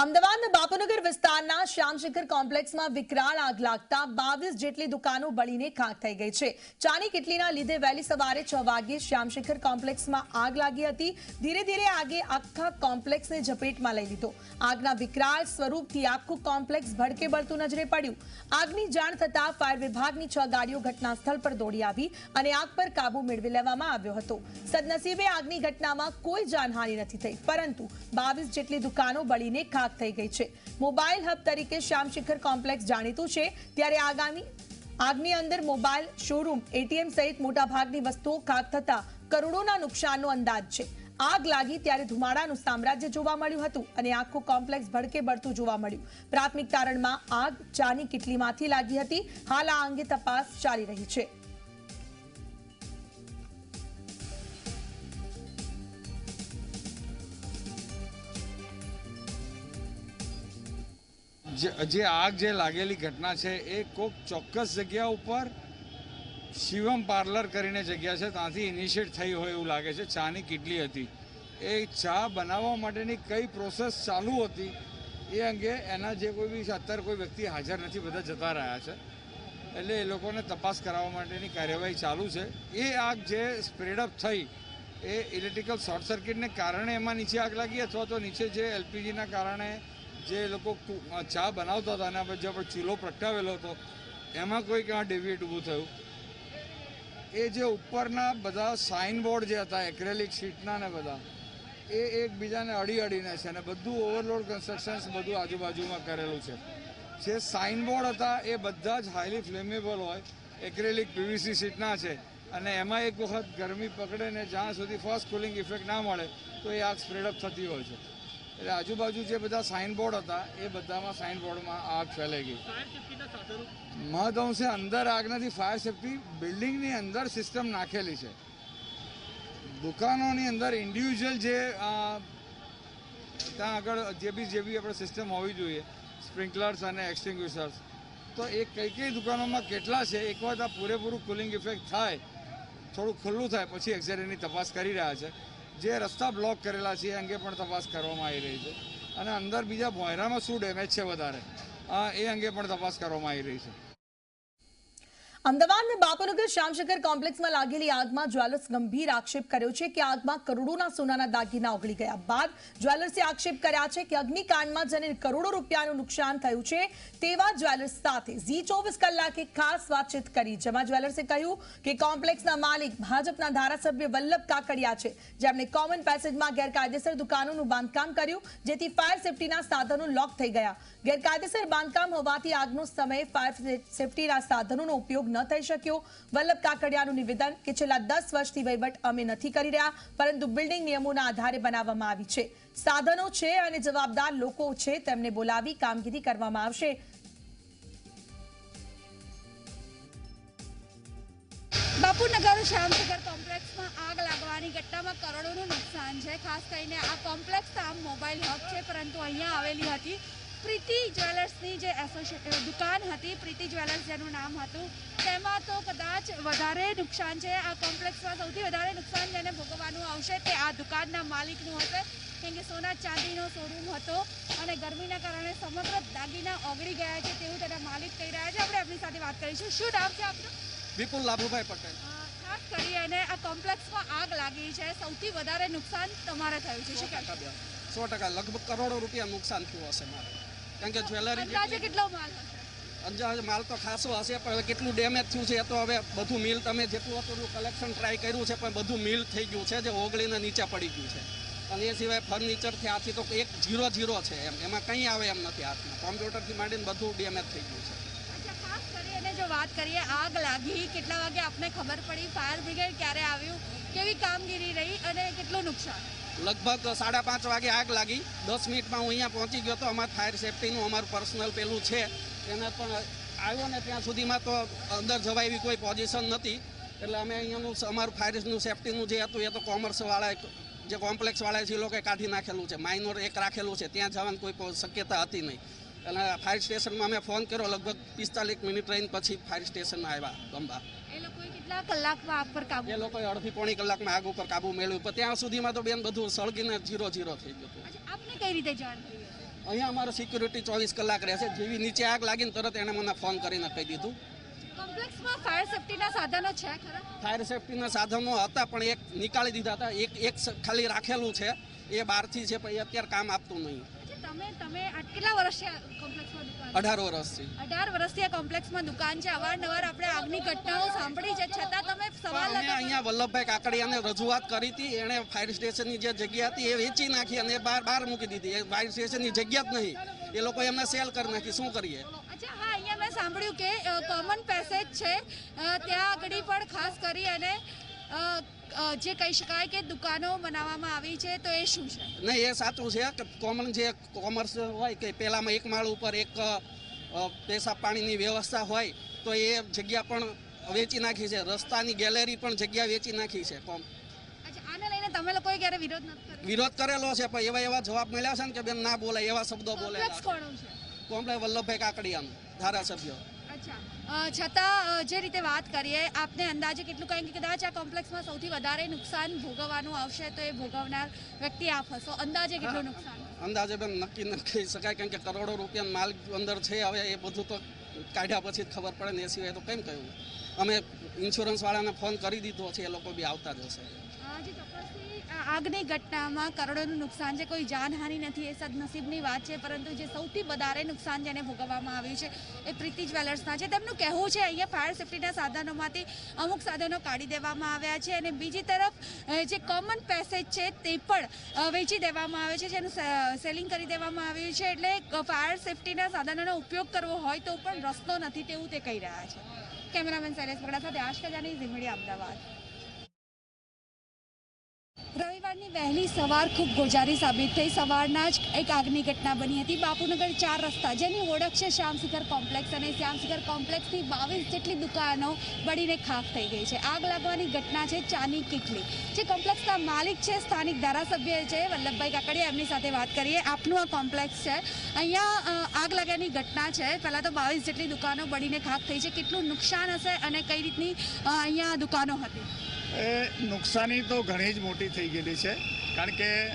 અમદાવાદના બાપુનગર વિસ્તારના શ્યામશેખર કોમ્પ્લેક્સમાં વિકરાળ આગ લાગતા બાવીસ જેટલી દુકાનો બળીને ખાક થઈ ગઈ છે. ચાની કેટલીના લીધે વહેલી સવારે છ વાગે શ્યામશેખર કોમ્પ્લેક્સમાં આગ લાગી હતી. ધીરે ધીરે આગે આખા કોમ્પ્લેક્સને ઝપેટમાં લઈ લીધો. આગના વિકરાળ સ્વરૂપથી આખું કોમ્પ્લેક્સ ભડકે બળતું નજરે પડ્યું. આગની જાણ થતાં ફાયર વિભાગની છ ગાડીઓ ઘટના સ્થળ પર દોડી આવી અને આગ પર કાબુ મેળવી લેવામાં આવ્યો હતો. સદનસીબે આગની ઘટનામાં કોઈ જાનહાનિ નથી થઈ. પરંતુ બાવીસ જેટલી દુકાનો બળીને ખાક થઈ ગઈ છે. મોબાઈલ હબ તરીકે શ્યામશિખર કોમ્પ્લેક્સ જાણીતું છે. ત્યારે આગામી, આગની અંદર મોબાઈલ, શોરૂમ, એટીએમ સહિત મોટાભાગની વસ્તુઓ ખાક થતા કરોડોના નુકસાનનો અંદાજ છે. આગ લાગી ત્યારે ધુમાડાનું સામ્રાજ્ય જોવા મળ્યું હતું અને આખું કોમ્પ્લેક્સ ભડકે બળતું જોવા મળ્યું. પ્રાથમિક તારણમાં આગ ચાની કિટલીમાંથી લાગી હતી. હાલ આ અંગે તપાસ ચાલી રહી છે. જે આગ જે લાગેલી ઘટના છે, એ કોઈક ચોક્કસ જગ્યા ઉપર શિવમ પાર્લર કરીને જગ્યા છે, ત્યાંથી ઇનિશિએટ થઈ હોય એવું લાગે છે, ચાની કીટલી હતી. એ ચા બનાવવા માટેની કઈ પ્રોસેસ ચાલુ હતી, એ અંગે એના જે કોઈ બી અત્યારે કોઈ વ્યક્તિ હાજર નથી, બધા જતા રહ્યા છે. એટલે એ લોકોને તપાસ કરાવવા માટેની કાર્યવાહી ચાલુ છે. એ આગ જે સ્પ્રેડઅપ થઈ, એ ઇલેક્ટ્રિકલ શોર્ટ સર્કિટને કારણે એમાં નીચે આગ લાગી અથવા તો નીચે જે એલપીજીના કારણે જે લોકો ચા બનાવતા હતા અને પછી આપણે ચૂલો પ્રગટાવેલો હતો, એમાં કોઈ ક્યાં ડેવિએટ ઊભું થયું. એ જે ઉપરના બધા સાઇન બોર્ડ જે હતા એક્રેલિક શીટના ને બધા, એ એકબીજાને અડી અડીને છે અને બધું ઓવરલોડ કન્સ્ટ્રક્શન્સ બધું આજુબાજુમાં કરેલું છે. જે સાઇન બોર્ડ હતા, એ બધા જ હાઈલી ફ્લેમેબલ હોય એક્રેલિક પીવીસી શીટના છે. અને એમાં એક વખત ગરમી પકડે ને જ્યાં સુધી ફર્સ્ટ કુલિંગ ઇફેક્ટ ના મળે, તો એ આગ સ્પ્રેડઅપ થતી હોય છે. એટલે આજુબાજુ જે બધા સાઇન બોર્ડ હતા એ બધામાં સાઇન બોર્ડમાં આગ ફેલાઈ ગઈ. મહદઅંશે અંદર આગ નથી ફાયર સેફ્ટી બિલ્ડિંગની અંદર સિસ્ટમ નાખેલી છે. દુકાનોની અંદર ઇન્ડિવિજ્યુઅલ જે ત્યાં આગળ જે બી જે બી આપણે સિસ્ટમ હોવી જોઈએ સ્પ્રિંકલર્સ અને એક્સટિંગ્વિશર્સ તો એ કઈ કઈ દુકાનોમાં કેટલા છે એક વખત આ પૂરેપૂરું કુલિંગ ઇફેક્ટ થાય થોડું ખુલ્લું થાય પછી એક્ઝેટ એની તપાસ કરી રહ્યા છે. જે રસ્તા બ્લોક કરેલા છે એ અંગે પણ તપાસ કરવામાં આવી રહી છે. અને અંદર બીજા ભોયરામાં શું ડેમેજ છે વધારે એ અંગે પણ તપાસ કરવામાં આવી રહી છે. અમદાવાદના બાપુનગર શ્યામશંકર કોમ્પ્લેક્સમાં લાગેલી આગમાં જ્વેલર્સ ગંભીર આક્ષેપ કર્યો છે કે આગમાં કરોડોના સોનાના દાગીના ઓગળી ગયા બાદ જ્વેલર્સે આક્ષેપ કર્યા છે કે અગ્નિકાંડમાં જેને કરોડો રૂપિયાનું નુકસાન થયું છે, તેવા જ્વેલર્સ સાથે ઝી ચોવીસ કલાકે ખાસ વાતચીત કરી, જેમાં જ્વેલર્સે કહ્યું કે કોમ્પ્લેક્સના માલિક ભાજપના ધારાસભ્ય વલ્લભ કાકડિયા છે. જેમણે કોમન પેસેજમાં ગેરકાયદેસર દુકાનોનું બાંધકામ કર્યું, જેથી ફાયર સેફટીના સાધનો લોક થઈ ગયા. ગેરકાયદેસર બાંધકામ હોવાથી આગનો સમય ફાયર સેફટીના સાધનોનો ઉપયોગ ન થઈ શક્યો. વલ્લભ કાકડિયાનું નિવેદન કે છેલ્લા દસ વર્ષથી વહીવટ અમે નથી કરી રહ્યા, પરંતુ બિલ્ડિંગ નિયમોના આધારે બનાવવામાં આવી છે. સાધનો છે અને જવાબદાર લોકો છે તેમને બોલાવી કામગીરી કરવામાં આવશે. બાપુનગર શ્યામનગર કોમ્પ્લેક્સમાં આગ લાગવાની ઘટનામાં કરોડોનું નુકસાન છે. ખાસ કરીને આ કોમ્પ્લેક્સ આમ મોબાઈલ હબ છે, પરંતુ અહીંયા આવેલી હતી. પ્રીતિ જ્વેલર્સની જે દુકાન હતી પ્રીતિ જ્વેલર્સ જેનું નામ હતું તેમાં તો કદાચ વધારે નુકસાન છે. આ કોમ્પ્લેક્સમાં સૌથી વધારે નુકસાન જેને ભોગવવાનું આવશે તે આ દુકાનના માલિકનું હશે કેમ કે સોના ચાંદીનો શોરૂમ હતો અને ગરમીના કારણે સમગ્ર દાગીના ઓગળી ગયા છે તેવું તેના માલિક કહી રહ્યા છે. આપણે એમની સાથે વાત કરીશું. શું નામ છે આપનું? વિપુલ લાભુભાઈ પટેલ. ખાસ કરી અને આ કોમ્પ્લેક્સમાં આગ લાગી છે. સૌથી વધારે નુકસાન તમારે થયું છે. શું? સો ટકા લગભગ કરોડો રૂપિયા નુકસાન થયું હશે મારે. કારણ કે જ્વેલરી કેટલો માલ અંદાજે માલ તો ખાસો હશે પણ હવે કેટલું ડેમેજ થયું છે એ તો હવે બધું મિલ તમે જેટલું હતું કલેક્શન ટ્રાય કર્યું છે પણ બધું મિલ થઈ ગયું છે જે ઓગળીને નીચે પડી ગયું છે. અને એ સિવાય ફર્નિચરથી આથી તો એક ઝીરો ઝીરો છે એમ. એમાં કંઈ આવે એમ નથી હાથમાં. કોમ્પ્યુટરથી માંડીને બધું ડેમેજ થઈ ગયું છે. જો વાત કરીએ આગ લાગી કેટલા વાગે આપને ખબર પડી? ફાયર બ્રિગેડ ક્યારે આવ્યું? કેવી કામગીરી રહી અને કેટલું નુકસાન? લગભગ સાડા પાંચ વાગે આગ લાગી. દસ મિનિટમાં હું અહીંયા પહોંચી ગયો તો અમારું ફાયર સેફટીનું અમારું પર્સનલ પેલું છે. એને પણ આવ્યો ને ત્યાં સુધીમાં તો અંદર જવા એવી કોઈ પોઝિશન નથી. એટલે અમે અહીંયાનું અમારું ફાયરનું સેફટીનું જે હતું એ તો કોમર્સવાળા જે કોમ્પ્લેક્સવાળા છે એ લોકોએ કાઢી નાખેલું છે. માઇનોર એક રાખેલું છે. ત્યાં જવાની કોઈ શક્યતા હતી નહીં. એટલે ફાયર સ્ટેશનમાં અમે ફોન કર્યો. લગભગ પિસ્તાલીસ મિનિટ રહીને પછી ફાયર સ્ટેશનમાં આવ્યા ગંબા કેટલા કલાકમાં આગ પર કાબુ એ લોકોએ અડધી પોણી કલાકમાં આગ ઉપર કાબુ મેળવ્યું. પણ ત્યાં સુધીમાં તો બેન બધું સળગીને જીરો જીરો થઈ ગયું હતું. આપને કઈ રીતે જાણ થઈ અહીંયા અમારો સિક્યુરિટી ચોવીસ કલાક રહેશે. જેવી નીચે આગ લાગીને તરત એણે મને ફોન કરીને કહી દીધું. કોમ્પ્લેક્સમાં ફાયર સેફટીના સાધનો છે ખરા? ફાયર સેફટીના સાધનો હતા પણ એક નીકાળી દીધા હતા. એક એક ખાલી રાખેલું છે. એ બહારથી છે પણ એ અત્યારે કામ આપતું નહીં. તમે તમે કેટલા વર્ષથી કોમ્પ્લેક્સમાં દુકાન અઢાર વર્ષથી. અઢાર વર્ષથી આ કોમ્પ્લેક્સમાં દુકાન છે. અવારનવાર આપણે આગની ઘટનાઓ સાંભળી છે. છતાં તમે સવાલ અમે અહીંયા વલ્લભભાઈ કાકડિયાને રજૂઆત કરી હતી. એણે ફાયર સ્ટેશનની જે જગ્યા હતી એ વેચી નાખી અને બહાર બહાર મૂકી દીધી. એ ફાયર સ્ટેશનની જગ્યા જ નહીં. એ લોકો એમને સેલ કરી નાખી. શું કરીએ? અચ્છા હા અહીંયા મેં સાંભળ્યું કે કોમન પેસેજ છે. ત્યાં આગળ પણ ખાસ કરી અને જે કહી શકાય કે દુકાનો બનાવવામાં આવી છે તો એ શું છે? નહીં એ સાચું છે કે કોમન જે કોમર્સ હોય કે પહેલામાં એક માળ ઉપર એક પેશાબ પાણીની વ્યવસ્થા હોય તો એ જગ્યા પણ વેચી નાખી છે. રસ્તાની ગેલેરી પણ જગ્યા વેચી નાખી છે કોમ. આને લઈને તમે લોકોએ ક્યારે વિરોધ વિરોધ કરેલો છે પણ એવા એવા જવાબ મળ્યા છે ને કે બેન ના બોલાય એવા શબ્દો બોલે કોમ્પ્લેક્સ વલ્લભભાઈ કાકડિયાનું ધારાસભ્ય. છતાં જે રીતે વાત કરીએ આપને અંદાજે કેટલું કારણ કે કદાચ આ કોમ્પ્લેક્સમાં સૌથી વધારે નુકસાન ભોગવવાનું આવશે તો એ ભોગવનાર વ્યક્તિ આપ હશો. અંદાજે કેટલું નુકસાન? અંદાજે બેન નક્કી ન કહી શકાય કારણ કે કરોડો રૂપિયા માલ અંદર છે હવે એ બધું તો કાઢ્યા પછી જ ખબર પડે ને એ સિવાય તો કેમ કહ્યું? અમે ઇન્સ્યોરન્સવાળાને ફોન કરી દીધો છે, એ લોકો બી આવતા જ હશે. આગની ઘટનામાં કરોડોનું નુકસાન છે, કોઈ જાનહાનિ નથી, એ સદનસીબની વાત છે, પરંતુ જે સૌથી વધારે નુકસાન જેને ભોગવવામાં આવ્યું છે, એ પ્રીતિ જ્વેલર્સના છે. તેમનું કહેવું છે, અહીંયા ફાયર સેફટીના સાધનોમાંથી અમુક સાધનો કાઢી દેવામાં આવ્યા છે અને બીજી તરફ જે કોમન પેસેજ છે, તે પણ વેચી દેવામાં આવે છે, જેનું સેલિંગ કરી દેવામાં આવ્યું છે. એટલે ફાયર સેફટીના સાધનોનો ઉપયોગ કરવો હોય તો પણ રસ્તો નથી, તેવું તે કહી રહ્યા છે. કેમેરામેન શૈલેષ બગડા સાથે આશકા ઝી ઝીમડી અમદાવાદ. રવિવારની વહેલી સવાર ખૂબ ગોજારી સાબિત થઈ. સવારના જ એક આગની ઘટના બની હતી. બાપુનગર ચાર રસ્તા, જેની ઓળખ છે શ્યામશિખર કોમ્પ્લેક્સ અને શ્યામશિખર કોમ્પ્લેક્સની બાવીસ જેટલી દુકાનો બળીને ખાખ થઈ ગઈ છે. આગ લાગવાની ઘટના છે ચાની કીટલી, જે કોમ્પ્લેક્સના માલિક છે, સ્થાનિક ધારાસભ્ય છે વલ્લભભાઈ કાકડિયા. એમની સાથે વાત કરીએ. આપનું આ કોમ્પ્લેક્સ છે. અહીંયા આગ લાગ્યાની ઘટના છે. પહેલાં તો બાવીસ જેટલી દુકાનો બળીને ખાખ થઈ છે. કેટલું નુકસાન હશે અને કઈ રીતની અહીંયા દુકાનો હતી? એ નુકસાની તો ઘણી જ મોટી થઈ ગયેલી છે. કારણ કે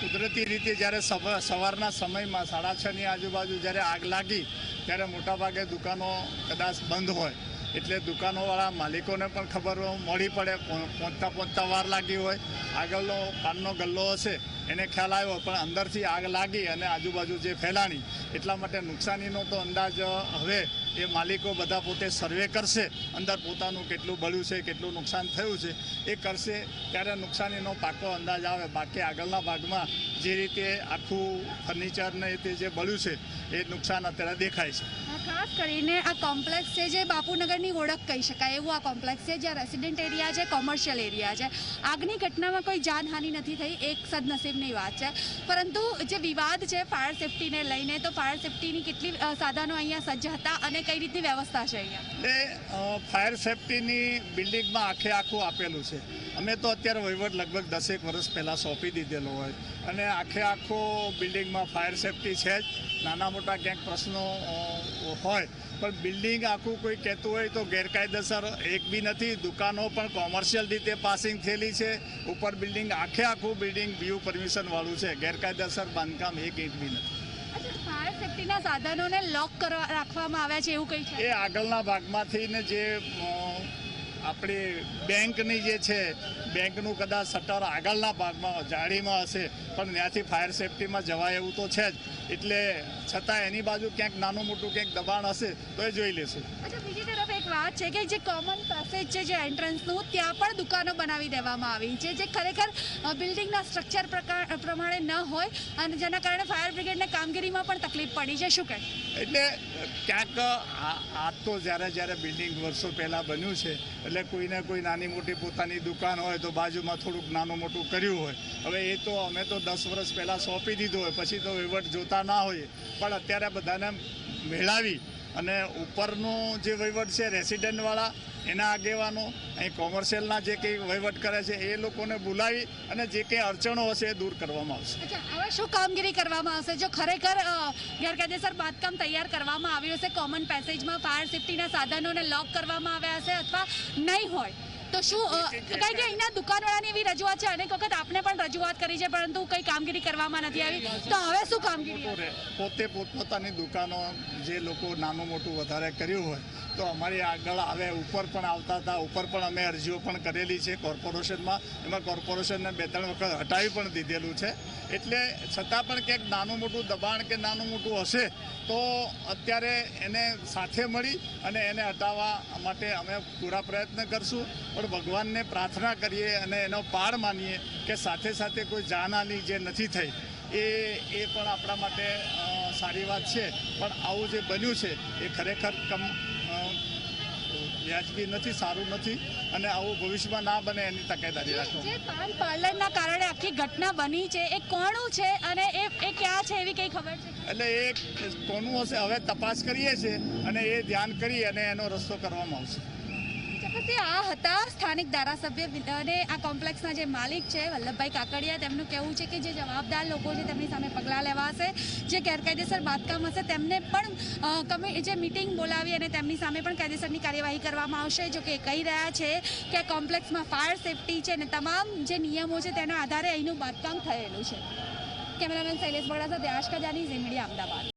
કુદરતી રીતે જ્યારે સવા- સવારના સમયમાં સાડા છની આજુબાજુ જ્યારે આગ લાગી, ત્યારે મોટાભાગે દુકાનો કદાચ બંધ હોય. એટલે દુકાનોવાળા માલિકોને પણ ખબર મળી પડે પહોંચતા પહોંચતા વાર લાગી હોય. આગળનો પાનનો ગલ્લો હશે, એને ખ્યાલ આવ્યો, પણ અંદરથી આગ લાગી અને આજુબાજુ જે ફેલાણી, એટલા માટે નુકસાનીનો તો અંદાજ હવે એ માલિકો બધા પોતે સર્વે કરશે, અંદર પોતાનું કેટલું બળ્યું છે, કેટલું નુકસાન થયું છે, એ કરશે, ત્યારે નુકસાનીનો પાકો અંદાજ આવે. બાકી આગળના ભાગમાં જે રીતે આખું ફર્નિચરને રીતે જે બળ્યું છે, એ નુકસાન અત્યારે દેખાય છે. ખાસ કરીને આ કોમ્પ્લેક્સ છે જે બાપુનગરની ઓળખ કહી શકાય. એવું આ કોમ્પ્લેક્સ છે જ્યાં રેસિડેન્ટ એરિયા છે કોમર્શિયલ એરિયા છે. આગની ઘટનામાં કોઈ જાનહાનિ નથી થઈ, એક સદનસીબની વાત છે. પરંતુ જે વિવાદ છે ફાયર સેફટીને લઈને, તો ફાયર સેફટીની કેટલી સાધનો અહીંયા સજ્જ હતા અને કઈ રીતની વ્યવસ્થા છે અહીંયા? ફાયર સેફટીની બિલ્ડિંગમાં આખે આખું આપેલું છે. અમે તો અત્યારે વહીવટ લગભગ દસેક વર્ષ પહેલાં સોંપી દીધેલો હોય. અને આખે આખો બિલ્ડિંગમાં ફાયર સેફટી છે જ. નાના મોટા ક્યાંક પ્રશ્નો હોય પણ બિલ્ડિંગ આખું કોઈ કહેતું હોય તો ગેરકાયદેસર એક બી નથી. દુકાનો પણ કોમર્શિયલ રીતે પાસિંગ થયેલી છે. ઉપર બિલ્ડિંગ આખે આખું બિલ્ડિંગ બીયુ પરમિશનવાળું છે. ગેરકાયદેસર બાંધકામ એક ઇંચ બી નથી. ફાયર સેફટીના સાધનોને લોક કરવા રાખવામાં આવ્યા છે એવું કંઈ છે? એ આગળના ભાગમાંથી ને જે આપણી બેંકની જે છે, બેંકનું કદાચ શટર આગળના ભાગમાં, જાળીમાં હશે, પણ ત્યાંથી ફાયર સેફટીમાં જવાય એવું તો છે જ. એટલે છતાં એની બાજુ ક્યાંક નાનું મોટું ક્યાંક દબાણ હશે, તો એ જોઈ લેશું વાત છે કે જે કોમન પેસેજ છે, જે એન્ટ્રન્સનું ત્યાં પણ દુકાનો બનાવી દેવામાં આવી છે, જે ખરેખર બિલ્ડિંગના સ્ટ્રક્ચર પ્રમાણે ન હોય અને જેના કારણે ફાયર બ્રિગેડને કામગીરીમાં પણ તકલીફ પડી છે. શું કહે? એટલે ક્યાંક આ આ તો જ્યારે જ્યારે બિલ્ડિંગ વર્ષો પહેલાં બન્યું છે, એટલે કોઈને કોઈ નાની મોટી પોતાની દુકાન હોય તો બાજુમાં થોડુંક નાનું મોટું કર્યું હોય. હવે એ તો અમે તો દસ વર્ષ પહેલાં સોંપી દીધું હોય, પછી તો વહીવટ જોતા ના હોઈએ. પણ અત્યારે બધાને મેળાવી અને ઉપરનું જે વહીવટ છે, રેસિડન્ટવાળા, એના આગેવાનો, અહીં કોમર્શિયલના જે કંઈ વહીવટ કરે છે, એ લોકોને બોલાવી અને જે કંઈ અડચણો હશે એ દૂર કરવામાં આવશે. હવે શું કામગીરી કરવામાં આવશે? જો ખરેખર ગેરકાયદેસર બાંધકામ તૈયાર કરવામાં આવ્યું હશે કોમન પેસેજમાં ફાયર સેફટીના સાધનોને લોક કરવામાં આવ્યા હશે અથવા નહીં હોય તો શું કારણ કે અહીંના દુકાનવાળાની એવી રજૂઆત છે? અનેક વખત આપને પણ રજૂઆત કરી છે, પરંતુ કઈ કામગીરી કરવામાં નથી આવી. તો હવે શું કામગીરી પોતે પોતપોતાની દુકાનો જે લોકો નાનું મોટું વધારે કર્યું હોય તો અમારી આગળ આવે ઉપર પણ આવતા હતા, ઉપર પણ અમે અરજીઓ પણ કરેલી છે કોર્પોરેશનમાં. એમાં કોર્પોરેશનને બે ત્રણ વખત હટાવી પણ દીધેલું છે. એટલે છતાં પણ ક્યાંક નાનું મોટું દબાણ કે નાનું મોટું હશે તો અત્યારે એને સાથે મળી અને એને હટાવવા માટે અમે પૂરા પ્રયત્ન કરશું. પણ ભગવાનને પ્રાર્થના કરીએ અને એનો પાર માનીએ કે સાથે સાથે કોઈ જાનહાની જે નથી થઈ, એ એ પણ આપણા માટે સારી વાત છે. પણ આવું જે બન્યું છે, એ ખરેખર કમ વ્યાજબી નથી સારું નથી અને આવું ભવિષ્યમાં ના બને એની તકેદારી રાખો. જે પાન પાર્લરના કારણે આખી ઘટના બની છે એ કોણું છે અને એ એ ક્યાં છે એવી કઈ ખબર છે? એટલે એ કોનું હશે હવે તપાસ કરીએ છીએ અને એ ધ્યાન કરી અને એનો રસ્તો કરવામાં આવશે. ચોક્કસથી આ હતા સ્થાનિક ધારાસભ્ય અને આ કોમ્પ્લેક્સના જે માલિક છે, વલ્લભભાઈ કાકડિયા, તેમનું કહેવું છે કે જે જવાબદાર લોકો છે, તેમની સામે પગલાં લેવાશે જે ગેરકાયદેસર બાંધકામ હશે, તેમને પણ જે મિટિંગ બોલાવી અને તેમની સામે પણ કાયદેસરની કાર્યવાહી કરવામાં આવશે. જો કે કહી રહ્યા છે કે કોમ્પ્લેક્સમાં ફાયર સેફટી છે અને તમામ જે નિયમો છે, તેના આધારે અહીંનું બાંધકામ થયેલું છે. કેમેરામેન શૈલેષ બગડા સાથે આશકા જાની ઝી મીડિયા, અમદાવાદ.